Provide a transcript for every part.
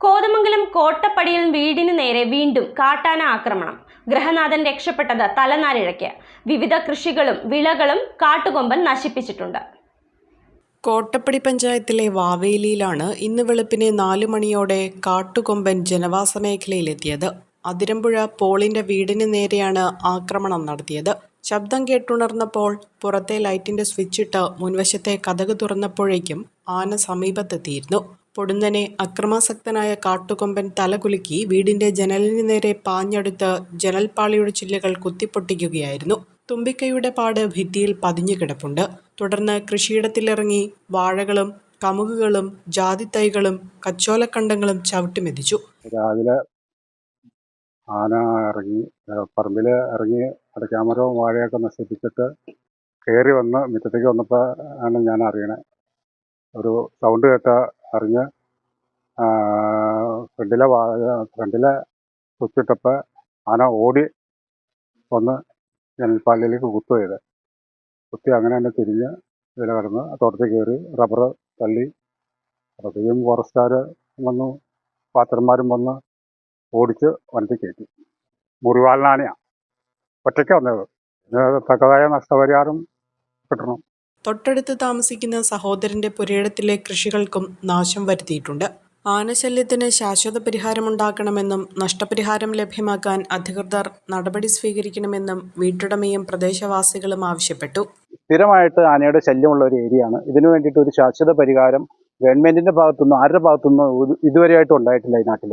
കോതമംഗലം കോട്ടപ്പടിയിൽ വീടിന് നേരെ വീണ്ടും കാട്ടാന ആക്രമണം. ഗ്രഹനാഥൻ രക്ഷപ്പെട്ടത് തലനാരിഴയ്ക്ക്. വിവിധ കൃഷികളും വിളകളും കാട്ടുകൊമ്പൻ നശിപ്പിച്ചിട്ടുണ്ട്. കോട്ടപ്പടി പഞ്ചായത്തിലെ വാവേലിയിലാണ് ഇന്ന് വെളുപ്പിനെ നാലു മണിയോടെ കാട്ടുകൊമ്പൻ ജനവാസ മേഖലയിലെത്തിയത്. അതിരമ്പുഴ പോളിന്റെ വീടിന് നേരെയാണ് ആക്രമണം നടത്തിയത്. ശബ്ദം കേട്ടുണർന്നപ്പോൾ പുറത്തെ ലൈറ്റിന്റെ സ്വിച്ചിട്ട് മുൻവശത്തെ കഥക് തുറന്നപ്പോഴേക്കും ആന സമീപത്തെത്തിയിരുന്നു. പൊടുന്നനെ അക്രമാസക്തനായ കാട്ടുകൊമ്പൻ തലകുലുക്കി വീടിന്റെ ജനലിന് നേരെ പാഞ്ഞെടുത്ത് ജനൽപ്പാളിയുടെ ചില്ലുകൾ കുത്തിപ്പൊട്ടിക്കുകയായിരുന്നു. തുമ്പിക്കൈയുടെ പാട് ഭിത്തിയിൽ പതിഞ്ഞു കിടപ്പുണ്ട്. തുടർന്ന് കൃഷിയിടത്തിലിറങ്ങി വാഴകളും കമുകുകളും ജാതിത്തൈകളും കച്ചോലക്കണ്ടങ്ങളും ചവിട്ടിമെതിച്ചു. രാവിലെ ആന ഇറങ്ങി പറമ്പിൽ ഇറങ്ങി അടയ്ക്കാമരവും വാഴയൊക്കെ നശിപ്പിച്ചിട്ട് കയറി വന്ന് മുറ്റത്തേക്ക് വന്നപ്പോൾ ആണ് ഞാൻ അറിയണേ. ഒരു സൗണ്ട് കേട്ട അറിഞ്ഞ് ഫ്രണ്ടിലെ വാ ഫ്രണ്ടിലെ കുത്തിട്ടപ്പോൾ ആന ഓടി വന്ന് ജനൽപ്പാലിലേക്ക് കുത്തു ചെയ്ത് കുത്തി അങ്ങനെ തന്നെ തിരിഞ്ഞ് ഇതിൽ കിടന്ന് തോട്ടത്തിൽ കയറി റബ്ബർ തള്ളി. അപ്പോഴത്തേക്കും ഫോറസ്റ്റുകാർ വന്നു പാത്രന്മാരും വന്ന് ഓടിച്ച് വനത്തിൽ കയറ്റി. മുറിവാലിനാനയാണ് ഒറ്റയ്ക്ക് വന്നത്. തക്കതായ നഷ്ടപരിഹാരം കിട്ടണം. തൊട്ടടുത്ത് താമസിക്കുന്ന സഹോദരന്റെ പുരയിടത്തിലെ കൃഷികൾക്കും നാശം വരുത്തിയിട്ടുണ്ട്. ആനശല്യത്തിന് ശാശ്വത പരിഹാരമുണ്ടാക്കണമെന്നും നഷ്ടപരിഹാരം ലഭ്യമാക്കാൻ അധികൃതർ നടപടി സ്വീകരിക്കണമെന്നും വീട്ടുടമയും പ്രദേശവാസികളും ആവശ്യപ്പെട്ടു. സ്ഥിരമായിട്ട് ആനയുടെ ശല്യമുള്ള ഒരു ഏരിയയാണ് ഇതിനു വേണ്ടിയിട്ട് ഒരു ശാശ്വത പരിഹാരം ഗവൺമെന്റിന്റെ ഭാഗത്തുനിന്ന് ആരുടെ ഭാഗത്തുനിന്ന് ഇതുവരെയായിട്ടും ഉണ്ടായിട്ടില്ല ഈ നാട്ടിൽ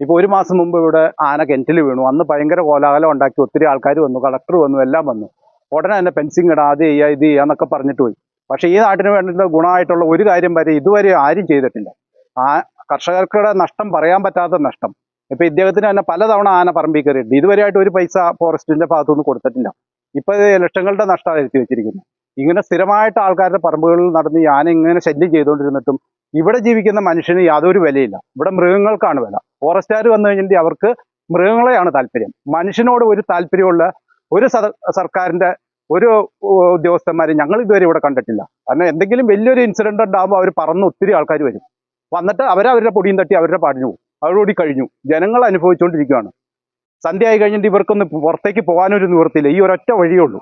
ഇപ്പോൾ ഒരു മാസം മുമ്പ് ഇവിടെ ആന കിണറ്റിൽ വീണു. അന്ന് ഭയങ്കര കോലാഹലം ഉണ്ടാക്കി ഒത്തിരി ആൾക്കാർ വന്നു കളക്ടർ വന്നു എല്ലാം വന്നു. ഉടനെ തന്നെ ഫെൻസിങ് ഇടാം അത് ചെയ്യുക ഇത് ചെയ്യുക എന്നൊക്കെ പറഞ്ഞിട്ട് പോയി. പക്ഷേ ഈ നാട്ടിന് വേണ്ടിയിട്ട് ഗുണമായിട്ടുള്ള ഒരു കാര്യം വരെ ഇതുവരെ ആരും ചെയ്തിട്ടില്ല. ആ കർഷകർക്കുടെ നഷ്ടം പറയാൻ പറ്റാത്ത നഷ്ടം. ഇപ്പൊ ഇദ്ദേഹത്തിന് തന്നെ പലതവണ ആന പറമ്പിൽ കയറിയിട്ടുണ്ട്. ഇതുവരെയായിട്ട് ഒരു പൈസ ഫോറസ്റ്റിന്റെ ഭാഗത്തുനിന്ന് കൊടുത്തിട്ടില്ല. ഇപ്പൊ ലക്ഷങ്ങളുടെ നഷ്ടം വരുത്തി വെച്ചിരിക്കുന്നു. ഇങ്ങനെ സ്ഥിരമായിട്ട് ആൾക്കാരുടെ പറമ്പുകളിൽ നടന്ന് ഈ ആന ഇങ്ങനെ ശല്യം ചെയ്തുകൊണ്ടിരുന്നിട്ടും ഇവിടെ ജീവിക്കുന്ന മനുഷ്യന് യാതൊരു വിലയില്ല. ഇവിടെ മൃഗങ്ങൾക്കാണ് വില. ഫോറസ്റ്റുകാർ വന്നു കഴിഞ്ഞിട്ട് അവർക്ക് മൃഗങ്ങളെയാണ് താല്പര്യം. മനുഷ്യനോട് ഒരു താല്പര്യമുള്ള ഒരു സർ- സർക്കാരിന്റെ ഒരു ഉദ്യോഗസ്ഥന്മാരെ ഞങ്ങൾ ഇതുവരെ ഇവിടെ കണ്ടിട്ടില്ല. കാരണം എന്തെങ്കിലും വലിയൊരു ഇൻസിഡന്റ് ഉണ്ടാകുമ്പോൾ അവർ പറന്ന് ഒത്തിരി ആൾക്കാർ വരും. വന്നിട്ട് അവരവരുടെ പൊടിയും തട്ടി അവരുടെ പാടിന് പോകും. അവരോടി കഴിഞ്ഞു. ജനങ്ങൾ അനുഭവിച്ചുകൊണ്ടിരിക്കുകയാണ് സന്ധ്യ ആയി കഴിഞ്ഞിട്ട് ഇവർക്കൊന്ന് പുറത്തേക്ക് പോകാനൊരു നിവൃത്തിയില്ല. ഈ ഒരൊറ്റ വഴിയേ ഉള്ളൂ.